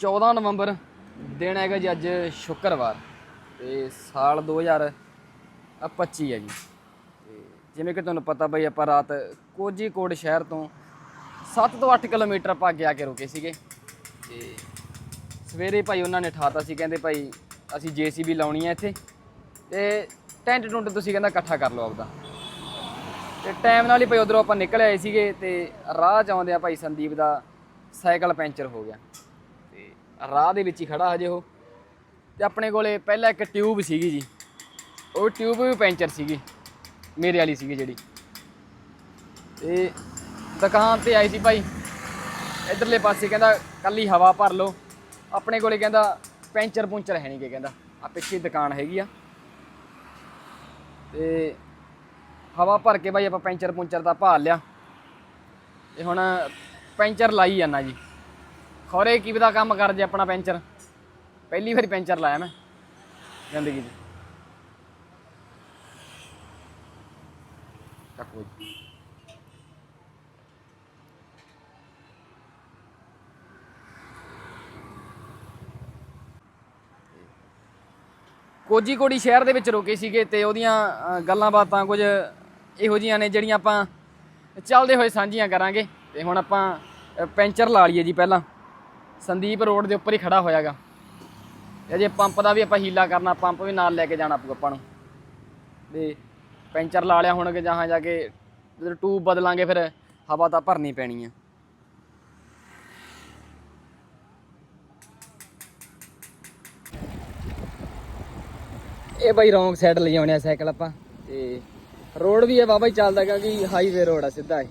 14 ਨਵੰਬਰ ਦਿਨ ਹੈਗਾ ਜੀ ਅੱਜ ਸ਼ੁੱਕਰਵਾਰ ਤੇ ਸਾਲ 2025 ਹੈ ਜੀ। ਤੇ ਜਿਵੇਂ ਕਿ ਤੁਹਾਨੂੰ ਪਤਾ ਬਈ ਆਪਾਂ ਰਾਤ ਕੋਜੀਕੋੜ ਸ਼ਹਿਰ ਤੋਂ 7 ਤੋਂ 8 ਕਿਲੋਮੀਟਰ ਆਪਾਂ ਅੱਗੇ ਆ ਕੇ ਰੁਕੇ ਸੀਗੇ। ਤੇ ਸਵੇਰੇ ਭਾਈ ਉਹਨਾਂ ਨੇ ਠਾਤਾ ਸੀ, ਕਹਿੰਦੇ ਭਾਈ ਅਸੀਂ ਜੀਸੀਬੀ ਲਾਉਣੀ ਹੈ ਇੱਥੇ ਤੇ ਟੈਂਟ ਟੁੰਟ ਤੁਸੀਂ ਕਹਿੰਦਾ ਇਕੱਠਾ ਕਰ ਲਓ ਆਪਦਾ। ਤੇ ਟਾਈਮ ਨਾਲ ਹੀ ਭਾਈ ਉਧਰੋਂ ਆਪਾਂ ਨਿਕਲ ਆਏ ਸੀਗੇ ਤੇ ਰਾਹ ਚ ਆਉਂਦੇ ਆ ਭਾਈ ਸੰਦੀਪ ਦਾ ਸਾਈਕਲ ਪੈਂਚਰ ਹੋ ਗਿਆ। ਤੇ ਰਾਹ ਦੇ ਵਿੱਚ ਹੀ ਖੜਾ ਹਜੇ ਉਹ। ਤੇ ਆਪਣੇ ਕੋਲੇ ਪਹਿਲਾਂ ਇੱਕ ਟਿਊਬ ਸੀਗੀ ਜੀ। ਉਹ ਟਿਊਬ ਵੀ ਪੈਂਚਰ ਸੀਗੀ, ਮੇਰੇ ਵਾਲੀ ਸੀਗੀ ਜਿਹੜੀ। ਤੇ ਦੁਕਾਨ ਤੇ ਆਈ ਸੀ ਭਾਈ। ਇਧਰਲੇ ਪਾਸੇ ਕਹਿੰਦਾ ਕੱਲੀ ਹਵਾ ਭਰ ਲਓ। ਆਪਣੇ ਕੋਲੇ ਕਹਿੰਦਾ ਪੈਂਚਰ ਪੁੰਚਰ ਹੈ ਨਹੀਂ ਕਿ ਕਹਿੰਦਾ। ਆ ਪਿੱਛੇ ਦੁਕਾਨ ਹੈਗੀ ਆ। ਤੇ ਹਵਾ ਭਰ ਕੇ ਬਾਈ ਆਪਾਂ ਪੈਂਚਰ ਪੁੰਚਰ ਦਾ ਭਾਲ ਲਿਆ। ਤੇ ਹੁਣ ਪੈਂਚਰ ਲਾਈ ਜਾਂਦਾ ਜੀ। ਖੌਰੇ ਕੀ ਦਾ ਕੰਮ ਕਰ ਜੇ ਆਪਣਾ ਪੈਂਚਰ? ਪਹਿਲੀ ਵਾਰੀ ਪੈਂਚਰ ਲਾਇਆ ਮੈਂ ਜ਼ਿੰਦਗੀ 'ਚ। ਚੱਕੋ ਜੀ ਕੋਝੀਕੋੜੀ ਸ਼ਹਿਰ ਦੇ ਵਿੱਚ ਰੁਕੇ ਸੀਗੇ ਤੇ ਉਹਦੀਆਂ ਗੱਲਾਂ ਬਾਤਾਂ ਕੁਝ ਇਹੋ ਜੀਆਂ ਨੇ ਜਿਹੜੀਆਂ ਆਪਾਂ ਚੱਲਦੇ ਹੋਏ ਸਾਂਝੀਆਂ ਕਰਾਂਗੇ। ਤੇ ਹੁਣ ਆਪਾਂ ਪੈਂਚਰ ਲਾ ਲਈਏ ਜੀ ਪਹਿਲਾਂ। ਸੰਦੀਪ ਰੋਡ ਦੇ ਉੱਪਰ ਹੀ ਖੜਾ ਹੋਇਆਗਾ। ਅਜੇ ਪੰਪ ਦਾ ਵੀ ਆਪਾਂ ਹੀਲਾ ਕਰਨਾ, ਪੰਪ ਵੀ ਨਾਲ ਲੈ ਕੇ ਜਾਣਾ ਪਊ ਆਪਾਂ ਨੂੰ। ਤੇ ਪੈਂਚਰ ਲਾ ਲਿਆ ਹੁਣ ਕਿ ਜਹਾਂ ਜਾ ਕੇ, ਜਦੋਂ ਟੂਬ ਬਦਲਾਂਗੇ, ਫਿਰ ਹਵਾ ਤਾਂ ਭਰਨੀ ਪੈਣੀ ਆ। ਇਹ ਬਾਈ ਰੋਂਗ ਸਾਈਡ ਲਈ ਆਉਣੇ ਆ ਸਾਈਕਲ ਆਪਾਂ। ਤੇ ਰੋਡ ਵੀ ਹੈ ਬਾਬਾ ਹੀ ਚੱਲਦਾ ਕਿਉਂਕਿ ਹਾਈਵੇ ਰੋਡ ਆ ਸਿੱਧਾ ਹੈ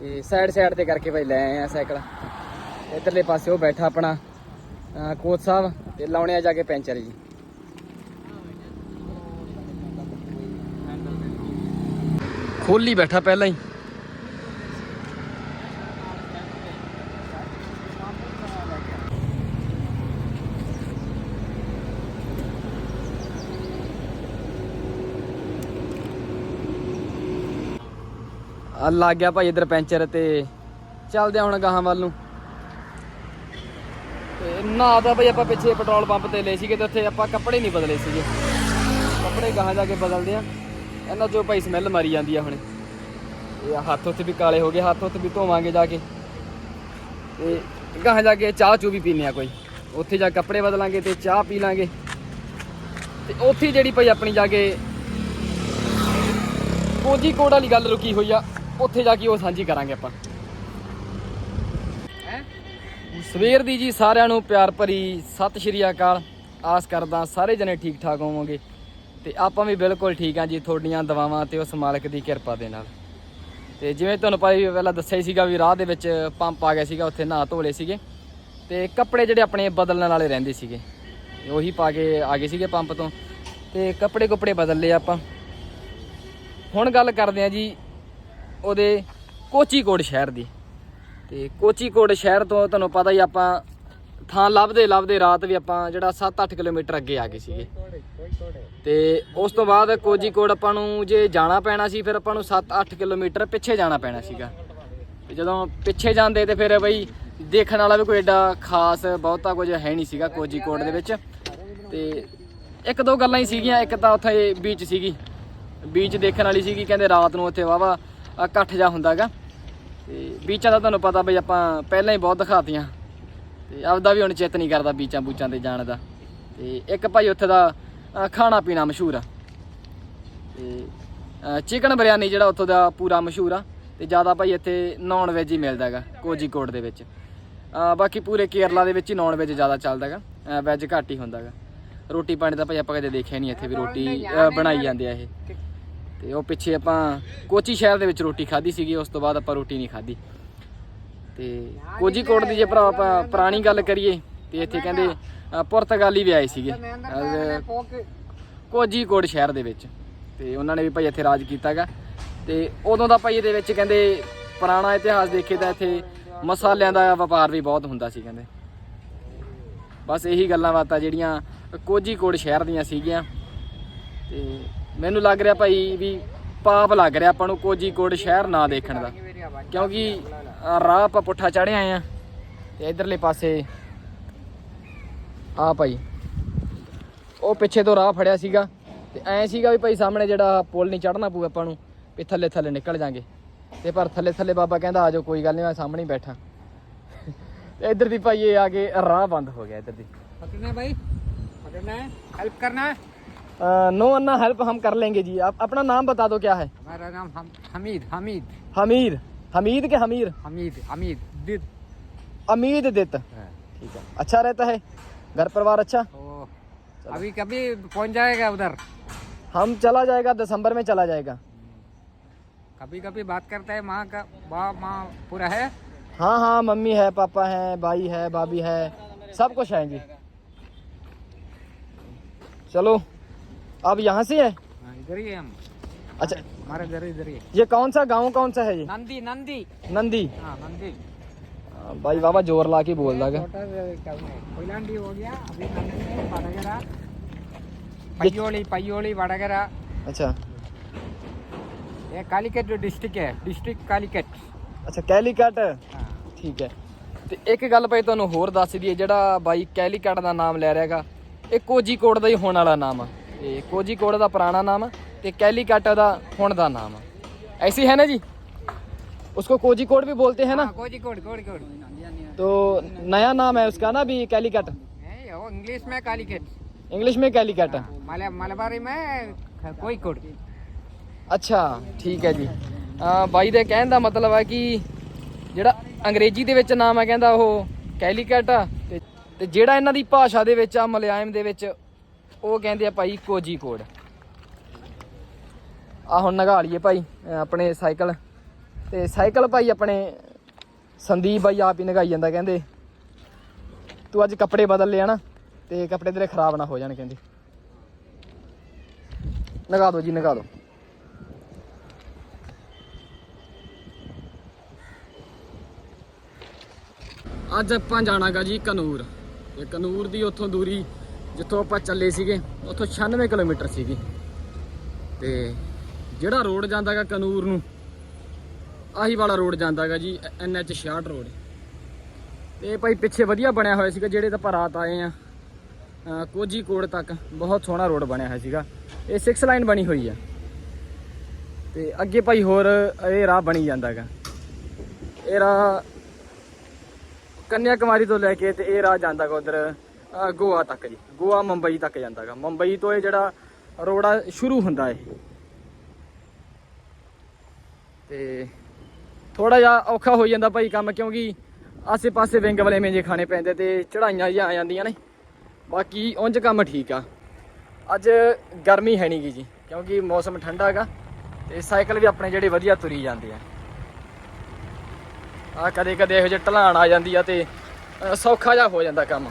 ਤੇ ਸਾਈਡ ਸਾਈਡ ਤੇ ਕਰਕੇ ਭਾਈ ਲੈ ਆਏ ਆ ਸਾਈਕਲ। ਇਧਰਲੇ ਪਾਸੇ ਉਹ ਬੈਠਾ ਆਪਣਾ ਕੋਚ ਸਾਹਿਬ, ਤੇ ਲਾਉਣੇ ਆ ਜਾ ਕੇ ਪੈਂਚਰ ਜੀ। ਖੋਲੀ ਬੈਠਾ ਪਹਿਲਾਂ ਹੀ। ਲੱਗ ਗਿਆ ਭਾਈ ਇਧਰ ਪੈਂਚਰ ਤੇ। ਚੱਲਦੇ ਹੁਣ ਗਾਹਾਂ ਵੱਲ ਨੂੰ। ਤੇ ਨਾ ਤਾਂ ਭਾਈ ਆਪਾਂ ਪਿੱਛੇ ਪੈਟਰੋਲ ਪੰਪ ਤੇ ਲਏ ਸੀਗੇ ਤੇ ਉੱਥੇ ਆਪਾਂ ਕੱਪੜੇ ਨਹੀਂ ਬਦਲੇ ਸੀਗੇ। ਕੱਪੜੇ ਗਾਹਾਂ ਜਾ ਕੇ ਬਦਲਦੇ ਆ। ਇਹਨਾਂ ਚੋਂ ਭਾਈ ਸਮੈਲ ਮਾਰੀ ਜਾਂਦੀ ਆ ਹੁਣ। ਇਹ ਹੱਥ ਉੱਥੇ ਵੀ ਕਾਲੇ ਹੋ ਗਏ, ਹੱਥ ਉੱਥੇ ਵੀ ਧੋਵਾਂਗੇ ਜਾ ਕੇ। ਤੇ ਗਾਹਾਂ ਜਾ ਕੇ ਚਾਹ ਚੂ ਵੀ ਪੀਨੇ ਆ ਕੋਈ। ਉੱਥੇ ਜਾ ਕੇ ਕੱਪੜੇ ਬਦਲਾਂਗੇ ਤੇ ਚਾਹ ਪੀ ਲਾਂਗੇ। ਤੇ ਉੱਥੇ ਜਿਹੜੀ ਭਾਈ ਆਪਣੀ ਜਾ ਕੇ ਕੋਜੀ ਕੋਡ ਵਾਲੀ ਗੱਲ ਰੁਕੀ ਹੋਈ ਆ। ਉੱਥੇ ਜਾ ਕੇ ਉਹ ਸਾਂਝੀ ਕਰਾਂਗੇ ਆਪਾਂ। ਸਵੇਰ ਦੀ ਜੀ ਸਾਰਿਆਂ ਨੂੰ ਪਿਆਰ ਭਰੀ ਸਤਿ ਸ਼੍ਰੀ ਅਕਾਲ। ਆਸ ਕਰਦਾ ਸਾਰੇ ਜਣੇ ਠੀਕ ਠਾਕ ਹੋਵੋਗੇ। ਤੇ ਆਪਾਂ ਵੀ ਬਿਲਕੁਲ ਠੀਕ ਆ ਜੀ ਤੁਹਾਡੀਆਂ ਦਵਾਵਾਂ ਤੇ ਉਸ ਮਾਲਕ ਦੀ ਕਿਰਪਾ ਦੇ ਨਾਲ। ਤੇ ਜਿਵੇਂ ਤੁਹਾਨੂੰ ਭਾਈ ਪਹਿਲਾਂ ਦੱਸਿਆ ਹੀ ਸੀਗਾ ਵੀ ਰਾਹ ਦੇ ਵਿੱਚ ਪੰਪ ਆ ਗਿਆ ਸੀਗਾ, ਉੱਥੇ ਨਹਾ ਧੋਲੇ ਸੀਗੇ। ਤੇ ਕੱਪੜੇ ਜਿਹੜੇ ਆਪਣੇ ਬਦਲਣ ਵਾਲੇ ਰਹਿੰਦੇ ਸੀਗੇ ਉਹੀ ਪਾ ਕੇ ਆ ਗਏ ਸੀਗੇ ਪੰਪ ਤੋਂ। ਤੇ ਕੱਪੜੇ ਕੁਪੜੇ ਬਦਲ ਲਏ ਆਪਾਂ। ਹੁਣ ਗੱਲ ਕਰਦੇ ਆ ਜੀ ਉਹਦੇ ਕੋਚੀਕੋਟ ਸ਼ਹਿਰ ਦੀ। ਤੇ ਕੋਚੀਕੋਟ ਸ਼ਹਿਰ ਤੋਂ ਤੁਹਾਨੂੰ ਪਤਾ ਹੀ ਆਪਾਂ ਥਾਂ ਲੱਭਦੇ ਲੱਭਦੇ ਰਾਤ ਵੀ ਆਪਾਂ ਜਿਹੜਾ 7-8 ਕਿਲੋਮੀਟਰ ਅੱਗੇ ਆ ਗਏ ਸੀਗੇ। ਤੇ ਉਸ ਤੋਂ ਬਾਅਦ ਕੋਚੀਕੋਟ ਆਪਾਂ ਨੂੰ ਜੇ ਜਾਣਾ ਪੈਣਾ ਸੀ, ਫਿਰ ਆਪਾਂ ਨੂੰ 7-8 ਕਿਲੋਮੀਟਰ ਪਿੱਛੇ ਜਾਣਾ ਪੈਣਾ ਸੀਗਾ। ਤੇ ਜਦੋਂ ਪਿੱਛੇ ਜਾਂਦੇ ਤੇ ਫਿਰ ਬਈ ਦੇਖਣ ਵਾਲਾ ਵੀ ਕੋਈ ਐਡਾ ਖਾਸ ਬਹੁਤਾ ਕੁਝ ਹੈ ਨਹੀਂ ਸੀਗਾ ਕੋਚੀਕੋਟ ਦੇ ਵਿੱਚ। ਤੇ ਇੱਕ ਦੋ ਗੱਲਾਂ ਹੀ ਸੀਗੀਆਂ, ਇੱਕ ਤਾਂ ਉੱਥੇ ਬੀਚ ਸੀਗੀ। ਬੀਚ ਦੇਖਣ ਵਾਲੀ ਸੀਗੀ, ਕਹਿੰਦੇ ਰਾਤ ਨੂੰ ਉੱਥੇ ਵਾਵਾ ਇਕੱਠ ਜਾ ਹੁੰਦਾਗਾ। ਤੇ ਬੀਚਾਂ ਦਾ ਤੁਹਾਨੂੰ ਪਤਾ ਬਈ ਆਪਾਂ ਪਹਿਲਾਂ ਹੀ ਬਹੁਤ ਦਿਖਾਤੀਆਂ। ਤੇ ਆਪਦਾ ਵੀ ਹੁਣ ਚਿੱਤ ਨਹੀਂ ਕਰਦਾ ਬੀਚਾਂ ਬੂਚਾਂ ਤੇ ਜਾਣ ਦਾ। ਤੇ ਇੱਕ ਭਾਈ ਉੱਥੇ ਦਾ ਖਾਣਾ ਪੀਣਾ ਮਸ਼ਹੂਰ ਆ। ਤੇ ਚਿਕਨ ਬਿਰਿਆਨੀ ਜਿਹੜਾ ਉੱਥੋਂ ਦਾ ਪੂਰਾ ਮਸ਼ਹੂਰ ਆ। ਤੇ ਜ਼ਿਆਦਾ ਭਾਈ ਇੱਥੇ ਨਾਨ ਵੈਜ ਹੀ ਮਿਲਦਾ ਹੈਗਾ ਕੋਜੀਕੋਟ ਦੇ ਵਿੱਚ। ਬਾਕੀ ਪੂਰੇ ਕੇਰਲਾ ਦੇ ਵਿੱਚ ਹੀ ਨਾਨ ਵੈਜ ਜ਼ਿਆਦਾ ਚੱਲਦਾ ਹੈਗਾ ਵੈਜ ਘੱਟ ਹੀ ਹੁੰਦਾ ਹੈਗਾ ਰੋਟੀ ਪਾਣੀ ਤਾਂ ਭਾਈ ਆਪਾਂ ਕਦੇ ਦੇਖਿਆ ਨਹੀਂ ਇੱਥੇ ਵੀ ਰੋਟੀ ਬਣਾਈ ਜਾਂਦੇ ਆ ਇਹ। ਤੇ ਉਹ ਪਿੱਛੇ ਆਪਾਂ ਕੋਚੀ ਸ਼ਹਿਰ ਦੇ ਵਿੱਚ ਰੋਟੀ ਖਾਧੀ ਸੀਗੀ, ਉਸ ਤੋਂ ਬਾਅਦ ਆਪਾਂ ਰੋਟੀ ਨਹੀਂ ਖਾਧੀ। ਤੇ ਕੋਜੀਕੋਟ ਦੀ ਜੇ ਭਰਾ ਆਪਾਂ ਪੁਰਾਣੀ ਗੱਲ ਕਰੀਏ, ਤੇ ਇੱਥੇ ਕਹਿੰਦੇ ਪੁਰਤਗਾਲੀ ਵੀ ਆਏ ਸੀਗੇ। ਕੋਜੀਕੋਟ ਸ਼ਹਿਰ ਦੇ ਵਿੱਚ। ਤੇ ਉਹਨਾਂ ਨੇ ਵੀ ਭਾਈ ਇੱਥੇ ਰਾਜ ਕੀਤਾਗਾ। ਤੇ ਉਦੋਂ ਦਾ ਭਾਈ ਇਹਦੇ ਵਿੱਚ ਕਹਿੰਦੇ, ਪੁਰਾਣਾ ਇਤਿਹਾਸ ਦੇਖੇ ਤਾਂ ਇੱਥੇ ਮਸਾਲਿਆਂ ਦਾ ਵਪਾਰ ਵੀ ਬਹੁਤ ਹੁੰਦਾ ਸੀ ਕਹਿੰਦੇ। ਬਸ ਇਹੀ ਗੱਲਾਂ ਬਾਤਾਂ ਜਿਹੜੀਆਂ ਕੋਜੀਕੋਟ ਸ਼ਹਿਰ ਦੀਆਂ ਸੀਗੀਆਂ। ਤੇ ਮੈਨੂੰ ਲੱਗ ਰਿਹਾ ਭਾਈ ਵੀ ਪਾਪ ਲੱਗ ਰਿਹਾ ਆਪਾਂ ਨੂੰ ਕੋਜੀਕੋੜ ਸ਼ਹਿਰ ਨਾ ਦੇਖਣ ਦਾ। ਕਿਉਂਕਿ ਰਾਹ ਆਪਾਂ ਪੁੱਠਾ ਚੜ੍ਹੇ ਆਏ ਆ ਤੇ ਇਧਰਲੇ ਪਾਸੇ ਆ ਭਾਈ, ਉਹ ਪਿੱਛੇ ਤੋਂ ਰਾਹ ਫੜਿਆ ਸੀਗਾ ਤੇ ਐ ਸੀਗਾ ਵੀ ਭਾਈ ਸਾਹਮਣੇ ਜਿਹੜਾ ਪੁਲ ਨਹੀਂ ਚੜਨਾ ਪਊ ਆਪਾਂ ਨੂੰ, ਵੀ ਥੱਲੇ ਥੱਲੇ ਨਿਕਲ ਜਾਾਂਗੇ। ਤੇ ਪਰ ਥੱਲੇ ਥੱਲੇ ਬਾਬਾ ਕਹਿੰਦਾ ਆਜੋ ਕੋਈ ਗੱਲ ਨਹੀਂ, ਮੈਂ ਸਾਹਮਣੇ ਹੀ ਬੈਠਾ। ਤੇ ਇਧਰ ਦੀ ਭਾਈ ਇਹ ਆ ਕੇ ਰਾਹ ਬੰਦ ਹੋ ਗਿਆ ਇੱਧਰ ਦੀ। ਪਕੜਨਾ ਭਾਈ, ਪਕੜਨਾ ਹੈਲਪ ਕਰਨਾ नो अन्ना हेल्प हम कर लेंगे जी। आप अपना नाम बता दो क्या है? हमारा नाम हम हमीद हमीद। हमीर हमीद के हमीर? हमीद हमीद दिद अमीद दित। ठीक है। अच्छा रहता है? घर परिवार अच्छा? अभी कभी पहुँच जाएगा उधर? हम चला जाएगा दिसंबर में चला जाएगा। कभी कभी बात करता है माँ का बाप माँ पूरा है? हाँ हाँ मम्मी है पापा है भाई है भाभी है सब कुछ है जी। चलो। आप यहाँ से है हाँ, इधर ही है हम अच्छा हमारा घर इधर ही है। ये कौन सा गांव कौन सा है ये नंदी नंदी नंदी हाँ नंदी हाँ, भाई बाबा जोर ला के बोल रहा है कोयलांडी हो गया अभी नंदी है, वडगरा पयोली पयोली वडगरा अच्छा ये कालीकट डिस्ट्रिक्ट है डिस्ट्रिक्ट कालीकट ਅੱਛਾ ਕੈਲੀਕਟ हाँ ਠੀਕ ਹੈ ਤੇ ਇੱਕ ਗੱਲ ਭਾਈ ਤੁਹਾਨੂੰ ਹੋਰ ਦੱਸ ਦਈਏ ਜਿਹੜਾ ਬਾਈ ਕੈਲੀਕਟ ਦਾ ਨਾਮ ਲੈ ਰਿਹਾ ਹੈਗਾ ਇਹ ਕੋਜੀਕੋਟ ਦਾ ਹੀ ਹੋਣ ਵਾਲਾ ਨਾਮ ਆ ਤੇ ਕੋਜੀਕੋਟ ਦਾ ਪੁਰਾਣਾ ਨਾਮ ਆ ਤੇ ਕੈਲੀਕਟ ਦਾ ਹੁਣ ਦਾ ਨਾਮ ਆ ऐसी है ना जी उसको कोजिकोड भी बोलते हैं ना हाँ, कोझिकोड कोझिकोड तो नया नाम है उसका ना भी कैलीकट नहीं वो इंग्लिश में कालीकट इंग्लिश में कैलीकट है मल मलबारी में कोईकोड ਅੱਛਾ ਠੀਕ ਹੈ ਜੀ ਅਹ ਬਾਈ ਦੇ ਕਹਿਣ ਦਾ ਮਤਲਬ ਹੈ ਕਿ ਜਿਹੜਾ ਅੰਗਰੇਜ਼ੀ ਦੇ ਵਿੱਚ ਨਾਮ ਹੈ ਕਹਿੰਦਾ ਉਹ ਕੈਲੀਕਟ ਆ ਤੇ ਤੇ ਜਿਹੜਾ ਇਹਨਾਂ ਦੀ ਭਾਸ਼ਾ ਦੇ ਵਿੱਚ ਆ ਮਲਿਆਲਮ ਦੇ ਵਿੱਚ ਉਹ ਕਹਿੰਦੇ ਆ ਭਾਈ ਕੋਜੀਕੋਡ ਆ ਹੁਣ ਨਗਾ ਲਈਏ ਭਾਈ ਆਪਣੇ ਸਾਈਕਲ। ਤੇ ਸਾਈਕਲ ਭਾਈ ਆਪਣੇ ਸੰਦੀਪ ਭਾਈ ਆਪ ਹੀ ਨਗਾਈ ਜਾਂਦਾ ਕਹਿੰਦੇ। ਤੂੰ ਅੱਜ ਕੱਪੜੇ ਬਦਲ ਲਿਆ ਨਾ, ਤੇ ਕੱਪੜੇ ਤੇਰੇ ਖਰਾਬ ਨਾ ਹੋ ਜਾਣ ਕਹਿੰਦੇ। ਨਗਾ ਦਿਓ ਜੀ, ਨਗਾ ਦਿਓ ਅੱਜ ਆਪਾਂ ਜਾਣਾਗਾ ਜੀ ਕਨੂਰ। ਤੇ ਕਨੂਰ ਦੀ ਉੱਥੋਂ ਦੂਰੀ ਜਿੱਥੋਂ ਆਪਾਂ ਚੱਲੇ ਸੀਗੇ, ਉੱਥੋਂ 96 ਕਿਲੋਮੀਟਰ ਸੀਗੀ। ਤੇ ਜਿਹੜਾ ਰੋਡ ਜਾਂਦਾਗਾ ਕਨੂਰ ਨੂੰ, ਆਹੀ ਵਾਲਾ ਰੋਡ ਜਾਂਦਾਗਾ ਜੀ ਐਨਐਚ 66 ਰੋਡ। ਤੇ ਭਾਈ ਪਿੱਛੇ ਵਧੀਆ ਬਣਿਆ ਹੋਇਆ ਸੀਗਾ, ਜਿਹੜੇ ਤਾਂ ਆਪਾਂ ਰਾਤ ਆਏ ਆ, ਅਹ ਕੋਜੀ ਕੋੜ ਤੱਕ, ਬਹੁਤ ਸੋਹਣਾ ਰੋਡ ਬਣਿਆ ਹੋਇਆ ਸੀਗਾ। ਇਹ 6 ਲਾਈਨ ਬਣੀ ਹੋਈ ਆ। ਤੇ ਅੱਗੇ ਭਾਈ ਹੋਰ, ਇਹ ਰਾਹ ਬਣੀ ਜਾਂਦਾਗਾ। ਇਹ ਰਾਹ ਕੰਨਿਆ ਕੁਮਾਰੀ ਤੋਂ ਲੈ ਕੇ ਤੇ ਇਹ ਰਾਹ ਜਾਂਦਾਗਾ ਉਧਰ। ਗੋਆ ਤੱਕ ਜੀ, ਗੋਆ ਮੁੰਬਈ ਤੱਕ ਜਾਂਦਾਗਾ। ਮੁੰਬਈ ਤੋਂ ਇਹ ਜਿਹੜਾ ਰੋਡ ਆ ਸ਼ੁਰੂ ਹੁੰਦਾ ਇਹ। ਤੇ ਥੋੜਾ ਜਿਹਾ ਔਖਾ ਹੋ ਜਾਂਦਾ ਭਾਈ ਕੰਮ, ਕਿਉਂਕਿ ਆਸੇ-ਪਾਸੇ ਵਿੰਗ ਵਾਲੇ ਮੇਜੇ ਖਾਣੇ ਪੈਂਦੇ ਤੇ ਚੜਾਈਆਂ ਜਿਹਾ ਆ ਜਾਂਦੀਆਂ ਨੇ। ਬਾਕੀ ਉਂਝ ਕੰਮ ਠੀਕ ਆ। ਅੱਜ ਗਰਮੀ ਹੈ ਨਹੀਂਗੀ ਜੀ, ਕਿਉਂਕਿ ਮੌਸਮ ਠੰਡਾ ਹੈਗਾ ਤੇ ਸਾਈਕਲ ਵੀ ਆਪਣੇ ਜਿਹੜੇ ਵਧੀਆ ਤੁਰੀ ਜਾਂਦੇ ਆ। ਆ ਕਦੇ ਕਦੇ ਇਹੋ ਜਿਹੇ ਢਲਾਣ ਆ ਜਾਂਦੀ ਆ ਤੇ ਸੌਖਾ ਜਿਹਾ ਹੋ ਜਾਂਦਾ ਕੰਮ।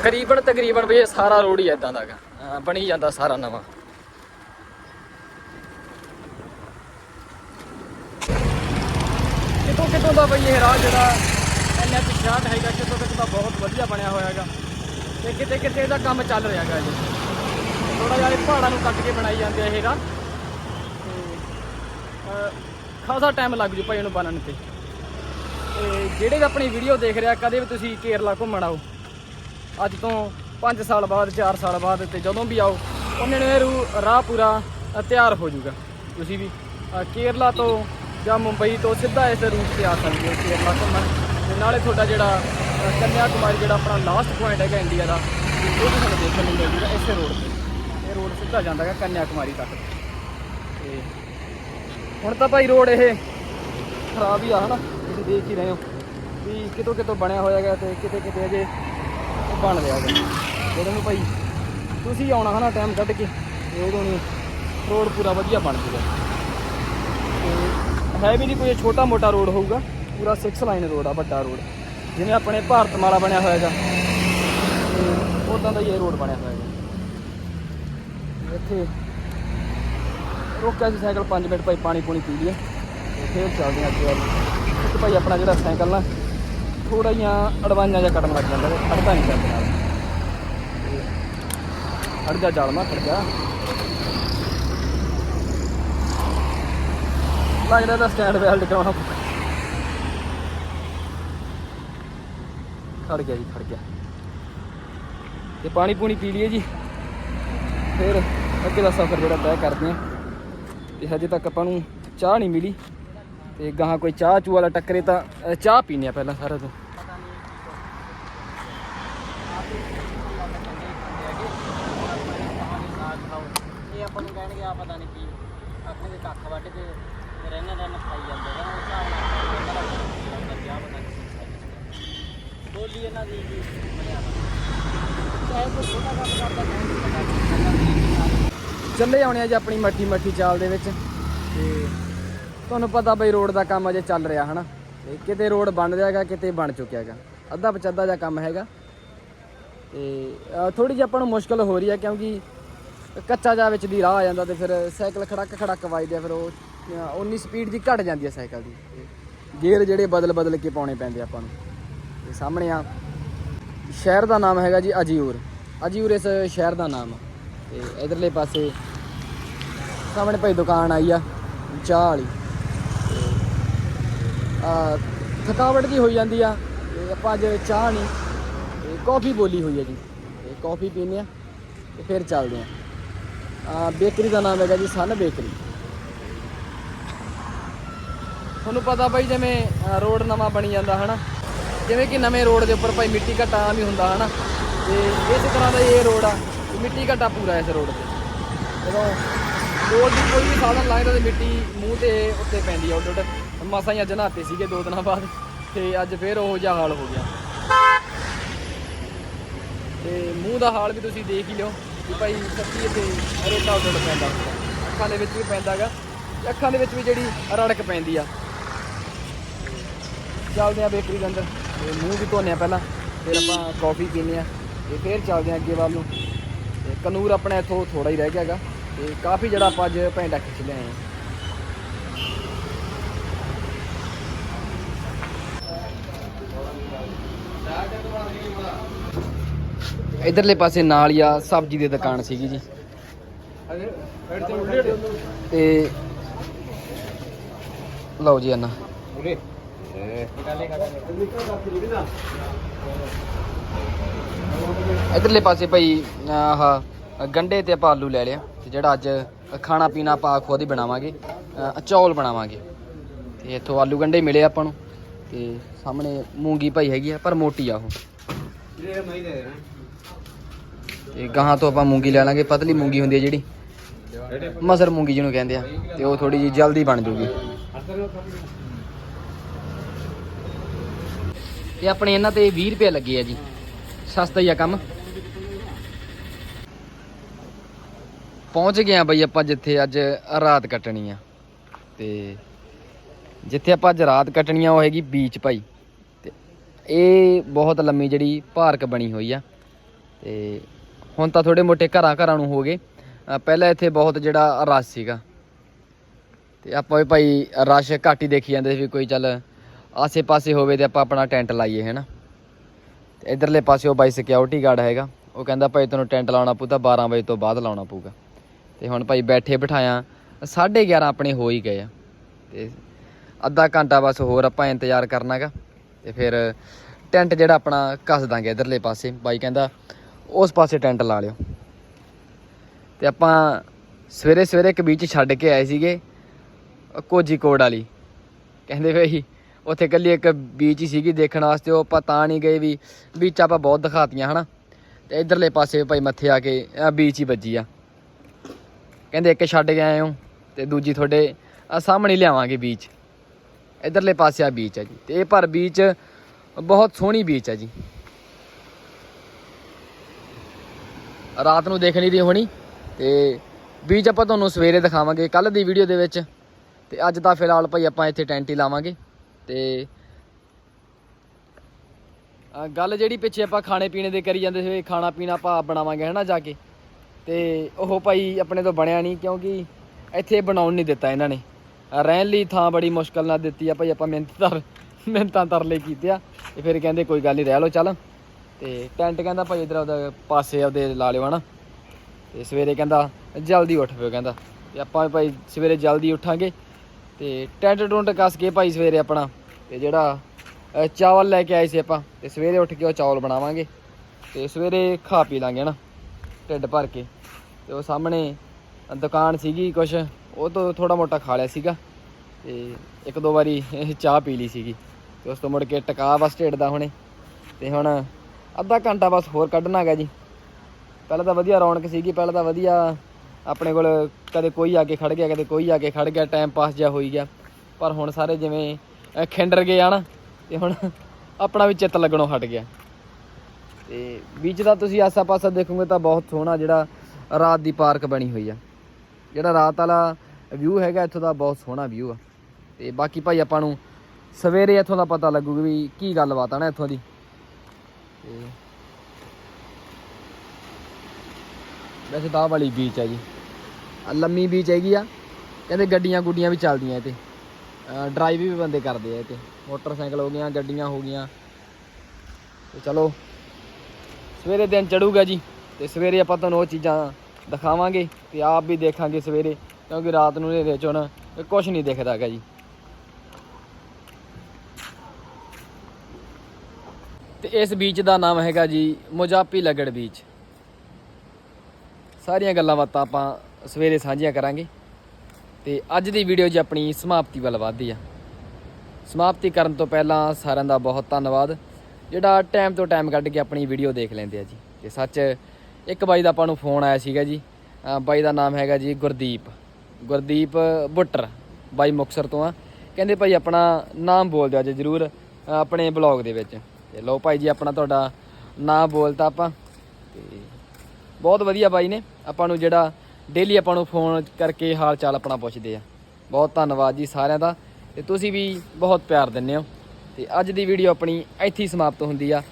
ਤਕਰੀਬਨ ਤਕਰੀਬਨ ਵੀ ਇਹ ਸਾਰਾ ਰੋਡ ਹੀ ਇਦਾਂ ਦਾ ਹੈਗਾ ਬਣੀ ਜਾਂਦਾ ਸਾਰਾ ਨਵਾਂ। ਕਿਤੋਂ ਕਿਤੋਂ ਦਾ ਬਈ ਇਹ ਰਾਹ ਜਿਹੜਾ ਐਨਐਚ 66 ਹੈਗਾ ਕਿਤੋਂ ਕਿਤੋਂ ਦਾ ਬਹੁਤ ਵਧੀਆ ਬਣਿਆ ਹੋਇਆ ਹੈਗਾ। ਤੇ ਕਿਤੇ ਕਿਤੇ ਇਹਦਾ ਕੰਮ ਚੱਲ ਰਿਹਾ ਹੈਗਾ ਜੀ। ਥੋੜਾ ਜਿਹਾ ਇਹ ਪਹਾੜਾਂ ਨੂੰ ਕੱਟ ਕੇ ਬਣਾਈ ਜਾਂਦੇ ਆ ਇਹ ਰਾਹ। ਖਾਸਾ ਟਾਈਮ ਲੱਗ ਜੂ ਭਾਈ ਇਹਨੂੰ ਬਣਨ ਤੇ। ਤੇ ਜਿਹੜੇ ਵੀ ਆਪਣੀ ਵੀਡੀਓ ਦੇਖ ਰਿਹਾ, ਕਦੇ ਵੀ ਤੁਸੀਂ ਕੇਰਲਾ ਘੁੰਮਣ ਆਓ ਅੱਜ ਤੋਂ 5 ਸਾਲ ਬਾਅਦ 4 ਸਾਲ ਬਾਅਦ ਤੇ ਜਦੋਂ ਵੀ ਆਓ, ਉਹਨੇ ਨੂੰ ਇਹ ਰੂ- ਰਾਹ ਪੂਰਾ ਤਿਆਰ ਹੋ ਜਾਊਗਾ। ਤੁਸੀਂ ਵੀ ਕੇਰਲਾ ਤੋਂ ਜਾਂ ਮੁੰਬਈ ਤੋਂ ਸਿੱਧਾ ਇਸ ਰੂਟ ਤੇ ਆ ਸਕਦੇ ਹੋ, ਕੇਰਲਾ ਘੁੰਮਣ। ਤੇ ਨਾਲੇ ਤੁਹਾਡਾ ਜਿਹੜਾ ਕੰਨਿਆ ਕੁਮਾਰੀ ਜਿਹੜਾ ਆਪਣਾ ਲਾਸਟ ਪੁਆਇੰਟ ਹੈਗਾ ਇੰਡੀਆ ਦਾ, ਉਹ ਵੀ ਤੁਹਾਨੂੰ ਦੇਖਣ ਨੂੰ ਮਿਲ ਜੂਗਾ ਇਸੇ ਰੋਡ ਤੇ। ਇਹ ਰੋਡ ਸਿੱਧਾ ਜਾਂਦਾ ਹੈਗਾ ਕੰਨਿਆ ਕੁਮਾਰੀ ਤੱਕ। ਤੇ ਹੁਣ ਤਾਂ ਭਾਈ ਰੋਡ ਇਹ ਖਰਾਬ ਹੀ ਆ, ਹਨਾ? ਤੁਸੀਂ ਦੇਖ ਹੀ ਰਹੇ ਹੋ ਵੀ ਕਿਤੋਂ ਕਿਤੋਂ ਬਣਿਆ ਹੋਇਆ ਹੈਗਾ ਤੇ ਕਿਤੇ ਕਿਤੇ ਅਜੇ ਬਣ ਰਿਹਾ ਹੈਗਾ ਜਦੋਂ ਨੂੰ ਭਾਈ, ਤੁਸੀਂ ਆਉਣਾ ਹਨਾ ਟਾਈਮ ਕੱਢ ਕੇ, ਤੇ ਉਦੋਂ ਨੂੰ ਰੋਡ ਪੂਰਾ ਵਧੀਆ ਬਣ ਜੂਗਾ। ਤੇ ਹੈ ਵੀ ਨਹੀਂ ਕੋਈ ਛੋਟਾ ਮੋਟਾ ਰੋਡ ਹੋਊਗਾ, ਪੂਰਾ 6 ਲਾਈਨ ਰੋਡ ਆ, ਵੱਡਾ ਰੋਡ ਜਿਵੇਂ ਆਪਣੇ ਭਾਰਤ ਮਾਲਾ ਬਣਿਆ ਹੋਇਆ ਹੈਗਾ ਉਦਾਂ ਦਾ ਹੀ ਇਹ ਰੋਡ ਬਣਿਆ ਹੋਇਆ ਹੈਗਾ। ਇੱਥੇ ਰੋਕਿਆ ਸੀ ਸਾਈਕਲ 5 ਮਿੰਟ ਭਾਈ ਪਾਣੀ ਪੂਣੀ ਪੀ ਲਈਏ, ਤੇ ਫਿਰ ਚੱਲਦੇ ਹਾਂ ਅੱਗੇ ਵੱਲ। ਇੱਕ ਭਾਈ ਆਪਣਾ ਜਿਹੜਾ ਸਾਈਕਲ ਨਾ ਥੋੜਾ ਜਿਹਾ ਅੜਵਾਈਆਂ ਜਿਹਾ ਕੱਟਣ ਲੱਗ ਜਾਂਦਾ ਤੇ ਖੜਦਾ ਨਹੀਂ ਕਰਦੇ ਨਾਲ। ਤੇ ਖੜ ਜਾ ਜਾਲਮਾ ਖੜ ਜਾ। ਲੱਗਦਾ ਤਾਂ ਸਟੈਂਡ ਵੈਲਡ ਕਰਾਉਣਾ ਖੜ ਗਿਆ ਜੀ ਖੜ ਗਿਆ। ਤੇ ਪਾਣੀ ਪੂਣੀ ਪੀ ਲਈਏ ਜੀ। ਫਿਰ ਅੱਗੇ ਦਾ ਸਫ਼ਰ ਜਿਹੜਾ ਤੈਅ ਕਰਦੇ ਆ ਤੇ ਹਜੇ ਤੱਕ ਆਪਾਂ ਨੂੰ ਚਾਹ ਨਹੀਂ ਮਿਲੀ। ਤੇ ਗਾਹਾਂ ਕੋਈ ਚਾਹ ਚੂ ਵਾਲਾ ਟੱਕਰੇ ਤਾਂ ਚਾਹ ਪੀਨੇ ਆ ਪਹਿਲਾਂ ਸਾਰਾ ਤੋਂ ਇਹ ਆਪਾਂ ਨੂੰ ਕਹਿਣਗੇ ਆ ਪਤਾ ਨਹੀਂ ਕੀ ਆਪਣੇ ਦੇ ਕੱਖ ਵੱਢ ਕੇ ਰਹਿਣਾ ਰਹਿਣਾ ਖਾਈ ਜਾਂਦੇ ਨੇ ਉਸ ਹਿਸਾਬ ਨਾਲ ਇਹਨਾਂ ਦਾ ਕਿਆ ਪਤਾ ਨਹੀਂ ਬੋਲੀ ਇਹਨਾਂ ਦੀ ਕੀ ਬਣਿਆ ਚਾਹੇ ਕੋਈ ਛੋਟਾ ਕੰਮ ਕਰਦਾ, ਚਾਹੇ ਚੱਲੇ ਆਉਣੇ ਆ ਜੀ ਆਪਣੀ ਮੱਠੀ ਮੱਠੀ ਚਾਲ ਦੇ ਵਿੱਚ। ਤੇ ਤੁਹਾਨੂੰ ਪਤਾ ਬਈ ਰੋਡ ਦਾ ਕੰਮ ਅਜੇ ਚੱਲ ਰਿਹਾ, ਹਨਾ? ਤੇ ਕਿਤੇ ਰੋਡ ਬਣ ਰਿਹਾਗਾ ਕਿਤੇ ਬਣ ਚੁੱਕਿਆ ਚੁੱਕਿਆਗਾ। ਅੱਧਾ ਪਚੱਦਾ ਜਿਹਾ ਕੰਮ ਹੈਗਾ। ਤੇ ਥੋੜੀ ਜਿਹੀ ਆਪਾਂ ਨੂੰ ਮੁਸ਼ਕਲ ਹੋ ਰਹੀ ਹੈ, ਕਿਉਂਕਿ ਕੱਚਾ ਜਿਹਾ ਵਿੱਚ ਦੀ ਰਾਹ ਆ ਜਾਂਦਾ ਤੇ ਫਿਰ ਸਾਈਕਲ ਖੜਕ ਖੜਕ ਵੱਜਦੇ ਆ, ਫਿਰ ਉਹ ਉਨੀ ਸਪੀਡ ਦੀ ਘਟ ਜਾਂਦੀ ਹੈ ਸਾਈਕਲ ਦੀ। ਗੇਅਰ ਜਿਹੜੇ ਬਦਲ ਬਦਲ ਕੇ ਪਾਉਣੇ ਪੈਂਦੇ ਆਪਾਂ ਨੂੰ। ਤੇ ਸਾਹਮਣੇ ਆ। ਸ਼ਹਿਰ ਦਾ ਨਾਮ ਹੈਗਾ ਜੀ ਅਜੀਉਰ ਅਜੀਉਰ ਇਸ ਸ਼ਹਿਰ ਦਾ ਨਾਮ ਆ। ਤੇ ਇਧਰਲੇ ਪਾਸੇ ਸਾਹਮਣੇ ਭਾਈ ਦੁਕਾਨ ਆਈ ਆ ਚਾਹ ਵਾਲੀ ਆ, ਥਕਾਵਟ ਜੀ ਹੋਈ ਜਾਂਦੀ ਆ। ਤੇ ਆਪਾਂ ਅੱਜ ਚਾਹ ਨਹੀਂ, ਤੇ ਕਾਫੀ ਬੋਲੀ ਹੋਈ ਹੈ ਜੀ। ਤੇ ਕਾਫੀ ਪੀਨੇ ਆ, ਤੇ ਫਿਰ ਚੱਲਦੇ ਆ ਆ। ਬੇਕਰੀ ਦਾ ਨਾਮ ਹੈਗਾ ਜੀ ਸਨ ਬੇਕਰੀ। ਤੁਹਾਨੂੰ ਪਤਾ ਬਾਈ ਜਿਵੇਂ ਰੋਡ ਨਵਾਂ ਬਣੀ ਜਾਂਦਾ, ਹਨਾ? ਜਿਵੇਂ ਕਿ ਨਵੇਂ ਰੋਡ ਦੇ ਉੱਪਰ ਭਾਈ ਮਿੱਟੀ ਘੱਟਾ ਆਮ ਹੀ ਹੁੰਦਾ, ਹਨਾ? ਤੇ ਇਸ ਤਰ੍ਹਾਂ ਦਾ ਇਹ ਰੋਡ ਆ ਮਿੱਟੀ ਘੱਟਾ ਪੂਰਾ ਇਸ ਰੋਡ ਤੇ। ਜਦੋਂ ਰੋਡ ਦੀ ਕੋਈ ਵੀ ਸਾਧਨ ਲੱਗਦਾ ਤੇ ਮਿੱਟੀ ਮੂੰਹ ਤੇ ਉੱਤੇ ਪੈਂਦੀ ਆ ਉੱਡ ਉੱਡ ਮਸਾਂ ਹੀ ਅੱਜ ਨਹਾਤੇ ਸੀਗੇ ਦੋ ਦਿਨਾਂ ਬਾਅਦ, ਤੇ ਅੱਜ ਫੇਰ ਉਹ ਜਿਹਾ ਹਾਲ ਹੋ ਗਿਆ। ਤੇ ਮੂੰਹ ਦਾ ਹਾਲ ਵੀ ਤੁਸੀਂ ਦੇਖ ਹੀ ਲਿਓ। ਕਿ ਭਾਈ ਸੱਚੀ ਇੱਥੇ ਰੇਤਾ ਉੱਡ ਉੱਡ ਪੈਂਦਾ। ਅੱਖਾਂ ਦੇ ਵਿੱਚ ਵੀ ਪੈਂਦਾਗਾ। ਅੱਖਾਂ ਦੇ ਵਿੱਚ ਵੀ ਜਿਹੜੀ ਰੜਕ ਪੈਂਦੀ ਆ। ਚੱਲਦੇ ਆ ਬੇਕਰੀ ਦੇ ਅੰਦਰ। ਤੇ ਮੂੰਹ ਵੀ ਧੋਨੇ ਆ ਪਹਿਲਾਂ। ਫਿਰ ਆਪਾਂ ਕਾਫੀ ਪੀਨੇ ਆ। ਤੇ ਫਿਰ ਚੱਲਦੇ ਆ ਅੱਗੇ ਵੱਲ ਨੂੰ। ਤੇ ਕਨੂਰ ਆਪਣਾ ਇੱਥੋਂ ਥੋੜਾ ਹੀ ਰਹਿ ਗਿਆ ਹੈਗਾ ਤੇ ਕਾਫੀ ਜਿਹੜਾ ਆਪਾਂ ਅੱਜ ਪੈਂਡਾ ਖਿੱਚ ਲਿਆਏ ਆ। ਇਧਰਲੇ ਪਾਸੇ ਨਾਲ ਹੀ ਆ ਸਬਜ਼ੀ ਦੀ ਦੁਕਾਨ ਸੀਗੀ ਜੀ। ਤੇ ਲਓ ਜੀ ਅੰਨਾ ਇਧਰਲੇ ਪਾਸੇ ਭਾਈ, ਆਹ, ਗੰਡੇ ਤੇ ਆਪਾਂ ਆਲੂ ਲੈ ਲਿਆ, ਤੇ ਜਿਹੜਾ ਅੱਜ ਖਾਣਾ ਪੀਣਾ ਆਪਾਂ ਖੁਦ ਹੀ ਬਣਾਵਾਂਗੇ ਚੌਲ ਬਣਾਵਾਂਗੇ। ਤੇ ਇੱਥੋਂ ਆਲੂ ਗੰਡੇ ਮਿਲੇ ਆਪਾਂ ਨੂੰ, ਤੇ ਸਾਹਮਣੇ ਮੂੰਗੀ ਭਾਈ ਹੈਗੀ ਆ, ਪਰ ਮੋਟੀ ਆ ਉਹ। ਤੇ ਗਾਹਾਂ ਤੋਂ ਆਪਾਂ ਮੂੰਗੀ ਲੈ ਲਾਂਗੇ, ਪਤਲੀ ਮੂੰਗੀ ਹੁੰਦੀ ਹੈ ਜਿਹੜੀ। ਮਸਰ ਮੂੰਗੀ ਜਿਹਨੂੰ ਕਹਿੰਦੇ ਆ, ਤੇ ਉਹ ਥੋੜੀ ਜੀ ਜਲਦੀ ਬਣ ਜੂਗੀ। ਤੇ ਆਪਣੇ ਇਹਨਾਂ ਤੇ 20 ਰੁਪਏ ਲੱਗੇ ਆ ਜੀ, ਸਸਤਾ ਹੀ ਆ ਕੰਮ। ਪਹੁੰਚ ਗਏ ਆ ਬਈ ਆਪਾਂ ਜਿੱਥੇ ਅੱਜ ਰਾਤ ਕੱਟਣੀ ਆ। ਤੇ ਜਿੱਥੇ ਆਪਾਂ ਅੱਜ ਰਾਤ ਕੱਟਣੀ ਆ, ਉਹ ਹੈਗੀ ਬੀਚ ਭਾਈ। ਤੇ ਇਹ ਬਹੁਤ ਲੰਮੀ ਜਿਹੜੀ ਪਾਰਕ ਬਣੀ ਹੋਈ ਆ। ਤੇ ਹੁਣ ਤਾਂ ਥੋੜੇ ਮੋਟੇ ਘਰਾਂ ਘਰਾਂ ਨੂੰ ਹੋ ਗਏ। ਪਹਿਲਾਂ ਇੱਥੇ ਬਹੁਤ ਜਿਹੜਾ ਰਸ਼ ਸੀਗਾ। ਤੇ ਆਪਾਂ ਵੀ ਭਾਈ ਰਸ਼ ਘੱਟ ਹੀ ਦੇਖੀ ਜਾਂਦੇ ਸੀ ਵੀ ਕੋਈ ਚੱਲ ਆਸੇ-ਪਾਸੇ ਹੋਵੇ ਤੇ ਆਪਾਂ ਆਪਣਾ ਟੈਂਟ ਲਾਈਏ, ਹੈਨਾ। ਤੇ ਇਧਰਲੇ ਪਾਸੇ ਉਹ ਬਾਈ ਸਿਕਿਉਰਿਟੀ ਗਾਰਡ ਹੈਗਾ। ਉਹ ਕਹਿੰਦਾ ਭਾਈ ਤੈਨੂੰ ਟੈਂਟ ਲਾਉਣਾ ਪਊ ਤਾਂ 12 ਵਜੇ ਤੋਂ ਬਾਅਦ ਲਾਉਣਾ ਪਊਗਾ। ਤੇ ਹੁਣ ਭਾਈ ਬੈਠੇ ਬਿਠਾਇਆ। 11:30 ਆਪਣੇ ਹੋ ਹੀ ਗਏ ਆ। ਤੇ ਅੱਧਾ ਘੰਟਾ ਬਸ ਹੋਰ ਆਪਾਂ ਇੰਤਜ਼ਾਰ ਕਰਨਾਗਾ। ਤੇ ਫਿਰ ਟੈਂਟ ਜਿਹੜਾ ਆਪਣਾ ਕੱਸ ਦਾਂਗੇ ਇਧਰਲੇ ਪਾਸੇ। ਬਾਈ ਕਹਿੰਦਾ ਉਸ ਪਾਸੇ ਟੈਂਟ ਲਾ ਲਿਓ। ਤੇ ਆਪਾਂ ਸਵੇਰੇ ਸਵੇਰੇ ਇੱਕ ਬੀਚ ਛੱਡ ਕੇ ਆਏ ਸੀਗੇ ਅ, ਕੋਜੀ ਕੋਡ ਵਾਲੀ। ਕਹਿੰਦੇ ਵੀ ਉੱਥੇ ਕੱਲੀ ਇੱਕ ਬੀਚ ਹੀ ਸੀਗੀ ਦੇਖਣ ਵਾਸਤੇ ਉਹ ਆਪਾਂ ਤਾਂ ਨਹੀਂ ਗਏ ਵੀ ਬੀਚ ਆਪਾਂ ਬਹੁਤ ਦਿਖਾਤੀਆਂ ਹਨਾ। ਤੇ ਇਧਰਲੇ ਪਾਸੇ ਭਾਈ ਮੱਥੇ ਆ ਕੇ ਬੀਚ ਹੀ ਵੱਜੀ ਆ। ਕਹਿੰਦੇ ਇੱਕ ਛੱਡ ਕੇ ਆਏ ਹੋ ਤੇ ਦੂਜੀ ਤੁਹਾਡੇ ਸਾਹਮਣੇ ਲਿਆਵਾਂਗੇ ਬੀਚ ਇਧਰਲੇ ਪਾਸੇ ਆ ਬੀਚ ਆ ਜੀ। ਤੇ ਇਹ ਪਰ ਬੀਚ ਬਹੁਤ ਸੋਹਣੀ ਬੀਚ ਆ ਜੀ। ਰਾਤ ਨੂੰ ਦੇਖਣੀ ਨਹੀਂ ਹੋਣੀ ਤੇ ਬੀਜ ਆਪਾਂ ਤੁਹਾਨੂੰ ਸਵੇਰੇ ਦਿਖਾਵਾਂਗੇ ਕੱਲ ਦੀ ਵੀਡੀਓ ਦੇ ਵਿੱਚ। ਤੇ ਅੱਜ ਤਾਂ ਫਿਲਹਾਲ ਭਾਈ ਆਪਾਂ ਇੱਥੇ ਟੈਂਟ ਹੀ ਲਾਵਾਂਗੇ। ਤੇ ਗੱਲ ਜਿਹੜੀ ਪਿੱਛੇ ਆਪਾਂ ਖਾਣੇ ਪੀਣੇ ਦੇ ਕਰੀ ਜਾਂਦੇ ਸੀ, ਖਾਣਾ ਪੀਣਾ ਆਪਾਂ ਆਪ ਬਣਾਵਾਂਗੇ ਹਨਾ ਜਾ ਕੇ। ਤੇ ਉਹ ਭਾਈ ਆਪਣੇ ਤੋਂ ਬਣਿਆ ਨਹੀਂ ਕਿਉਂਕਿ ਇੱਥੇ ਬਣਾਉਣ ਨਹੀਂ ਦਿੱਤਾ ਇਹਨਾਂ ਨੇ। ਰਹਿਣ ਲਈ ਥਾਂ ਬੜੀ ਮੁਸ਼ਕਲ ਨਾਲ ਦਿੱਤੀ ਆ ਭਾਈ, ਆਪਾਂ ਮਿਹਨਤ ਤਰ ਮਿਹਨਤਾਂ ਤਰਲੇ ਕੀਤੇ ਆ। ਤੇ ਫਿਰ ਕਹਿੰਦੇ ਕੋਈ ਗੱਲ ਨਹੀਂ, ਰਹਿ ਲਓ, ਚੱਲ। ਤੇ ਟੈਂਟ ਕਹਿੰਦਾ ਭਾਈ ਇਧਰ ਉਹਦਾ ਪਾਸੇ ਆਪਦੇ ਲਾ ਲਿਓ ਹਨਾ। ਤੇ ਸਵੇਰੇ ਕਹਿੰਦਾ, ਜਲਦੀ ਉੱਠ ਪਿਓ ਕਹਿੰਦਾ। ਤੇ ਆਪਾਂ ਵੀ ਭਾਈ ਸਵੇਰੇ ਜਲਦੀ ਉੱਠਾਂਗੇ। ਤੇ ਟੈਂਟ ਟੁੰਟ ਕੱਸ ਕੇ ਭਾਈ ਸਵੇਰੇ ਆਪਣਾ, ਤੇ ਜਿਹੜਾ ਚਾਵਲ ਲੈ ਕੇ ਆਏ ਸੀ ਆਪਾਂ, ਤੇ ਸਵੇਰੇ ਉੱਠ ਕੇ ਉਹ ਚਾਵਲ ਬਣਾਵਾਂਗੇ। ਤੇ ਸਵੇਰੇ ਖਾ ਪੀ ਲਾਂਗੇ ਨਾ ਢਿੱਡ ਭਰ ਕੇ। ਤੇ ਉਹ ਸਾਹਮਣੇ ਦੁਕਾਨ ਸੀਗੀ ਕੁਛ, ਉਹ ਤੋਂ ਥੋੜਾ ਮੋਟਾ ਖਾ ਲਿਆ ਸੀਗਾ। ਤੇ ਇੱਕ ਦੋ ਵਾਰੀ ਇਹ ਚਾਹ ਪੀ ਲਈ ਸੀਗੀ। ਤੇ ਉਸ ਤੋਂ ਮੁੜ ਕੇ ਟਕਾ ਬਸ ਢਿੱਡ ਦਾ ਹੁਣੇ। ਤੇ ਹੁਣ ਅੱਧਾ ਘੰਟਾ ਬਸ ਹੋਰ ਕੱਢਣਾ ਹੈਗਾ ਜੀ। ਪਹਿਲਾਂ ਤਾਂ ਵਧੀਆ ਰੌਣਕ ਸੀਗੀ, ਪਹਿਲਾਂ ਤਾਂ ਵਧੀਆ ਆਪਣੇ ਕੋਲ ਕਦੇ ਕੋਈ ਆ ਕੇ ਖੜ ਗਿਆ, ਕਦੇ ਕੋਈ ਆ ਕੇ ਖੜ ਗਿਆ ਟਾਈਮ ਪਾਸ ਜਿਹਾ ਹੋਈ ਗਿਆ। ਪਰ ਹੁਣ ਸਾਰੇ ਜਿਵੇਂ ਖਿੰਡਰ ਗਏ ਆ ਨਾ, ਤੇ ਹੁਣ ਆਪਣਾ ਵੀ ਚਿੱਤ ਲੱਗਣੋਂ ਹਟ ਗਿਆ। ਤੇ ਬੀਚ ਦਾ ਤੁਸੀਂ ਆਸਾ-ਪਾਸਾ ਦੇਖੋਗੇ ਤਾਂ ਬਹੁਤ ਸੋਹਣਾ ਜਿਹੜਾ ਰਾਤ ਦੀ ਪਾਰਕ ਬਣੀ ਹੋਈ ਆ। ਜਿਹੜਾ ਰਾਤ ਵਾਲਾ ਵਿਊ ਹੈਗਾ, ਇੱਥੋਂ ਦਾ ਬਹੁਤ ਸੋਹਣਾ ਵਿਊ ਆ। ਤੇ ਬਾਕੀ ਭਾਈ ਆਪਾਂ ਨੂੰ ਸਵੇਰੇ ਇੱਥੋਂ ਦਾ ਪਤਾ ਲੱਗੂਗਾ ਵੀ ਕੀ ਗੱਲਬਾਤ ਆ ਨਾ ਇੱਥੋਂ ਦੀ। ਤੇ ਵੈਸੇ ਤਾਂ ਵਾਲੀ ਬੀਚ ਹੈ ਜੀ। ਆ ਲੰਮੀ ਬੀਚ ਹੈਗੀ ਆ। ਕਹਿੰਦੇ ਗੱਡੀਆਂ ਗੁੱਡੀਆਂ ਵੀ ਚੱਲਦੀਆਂ ਇੱਥੇ। ਡਰਾਈਵ ਵੀ ਬੰਦੇ ਕਰਦੇ ਆ ਇੱਥੇ। ਮੋਟਰਸਾਈਕਲ ਹੋ ਗਈਆਂ, ਗੱਡੀਆਂ ਹੋ ਗਈਆਂ। ਤੇ ਚਲੋ, ਸਵੇਰੇ ਦਿਨ ਚੜੂਗਾ ਜੀ। ਤੇ ਸਵੇਰੇ ਆਪਾਂ ਤੁਹਾਨੂੰ ਉਹ ਚੀਜ਼ਾਂ ਦਿਖਾਵਾਂਗੇ ਤੇ ਆਪ ਵੀ ਦੇਖਾਂਗੇ ਸਵੇਰੇ। ਕਿਉਂਕਿ ਰਾਤ ਨੂੰ ਹਨੇਰੇ ਚ ਹੁਣ ਕੁਝ ਨਹੀਂ ਦਿਖਦਾ ਹੈਗਾ ਜੀ। ਇਸ ਬੀਚ ਦਾ ਨਾਮ ਹੈਗਾ ਜੀ ਮੋਜਾਪੀ ਲਗੜ ਬੀਚ। ਸਾਰੀਆਂ ਗੱਲਾਂ ਬਾਤਾਂ ਆਪਾਂ ਸਵੇਰੇ ਸਾਂਝੀਆਂ ਕਰਾਂਗੇ। ਤੇ ਅੱਜ ਦੀ ਵੀਡੀਓ ਜੀ ਆਪਣੀ ਸਮਾਪਤੀ ਵੱਲ ਵੱਧਦੀ ਆ। ਸਮਾਪਤੀ ਕਰਨ ਤੋਂ ਪਹਿਲਾਂ ਸਾਰਿਆਂ ਦਾ ਬਹੁਤ ਧੰਨਵਾਦ। ਜਿਹੜਾ ਟਾਈਮ ਤੋਂ ਟਾਈਮ ਕੱਢ ਕੇ ਆਪਣੀ ਵੀਡੀਓ ਦੇਖ ਲੈਂਦੇ ਆ ਜੀ। ਤੇ ਸੱਚ ਇੱਕ ਬਾਈ ਦਾ ਆਪਾਂ ਨੂੰ ਫੋਨ ਆਇਆ ਸੀਗਾ ਜੀ। ਬਾਈ ਦਾ ਨਾਮ ਹੈਗਾ ਜੀ ਗੁਰਦੀਪ। ਗੁਰਦੀਪ ਬੁੱਟਰ, ਬਾਈ ਮੁਕਸਰ ਤੋਂ ਆ। ਕਹਿੰਦੇ ਭਾਈ ਆਪਣਾ ਨਾਮ ਬੋਲ ਦਿਓ ਅੱਜ ਜਰੂਰ ਆਪਣੇ ਬਲੌਗ ਦੇ ਵਿੱਚ। ਤੇ ਲਓ ਭਾਈ ਜੀ, ਆਪਣਾ ਤੁਹਾਡਾ ਨਾਂ ਬੋਲਤਾ ਆਪਾਂ। ਤੇ ਬਹੁਤ ਵਧੀਆ ਬਾਈ ਨੇ। ਆਪਾਂ ਨੂੰ ਜਿਹੜਾ ਡੇਲੀ ਆਪਾਂ ਨੂੰ ਫੋਨ ਕਰਕੇ ਹਾਲ ਚਾਲ ਆਪਣਾ ਪੁੱਛਦੇ ਆ। ਬਹੁਤ ਧੰਨਵਾਦ ਜੀ ਸਾਰਿਆਂ ਦਾ। ਤੇ ਤੁਸੀਂ ਵੀ ਬਹੁਤ ਪਿਆਰ ਦਿੰਦੇ ਹੋ। ਤੇ ਅੱਜ ਦੀ ਵੀਡੀਓ ਆਪਣੀ ਇੱਥੇ ਹੀ ਸਮਾਪਤ ਹੁੰਦੀ ਆ।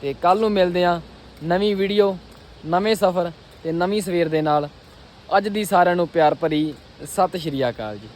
ਤੇ ਕੱਲ ਨੂੰ ਮਿਲਦੇ ਆ ਨਵੀਂ ਵੀਡੀਓ ਨਵੇਂ ਸਫ਼ਰ ਤੇ ਨਵੀਂ ਸਵੇਰ ਦੇ ਨਾਲ। ਅੱਜ ਦੀ ਸਾਰਿਆਂ ਨੂੰ ਪਿਆਰ ਭਰੀ ਸਤਿ ਸ਼੍ਰੀ ਅਕਾਲ ਜੀ।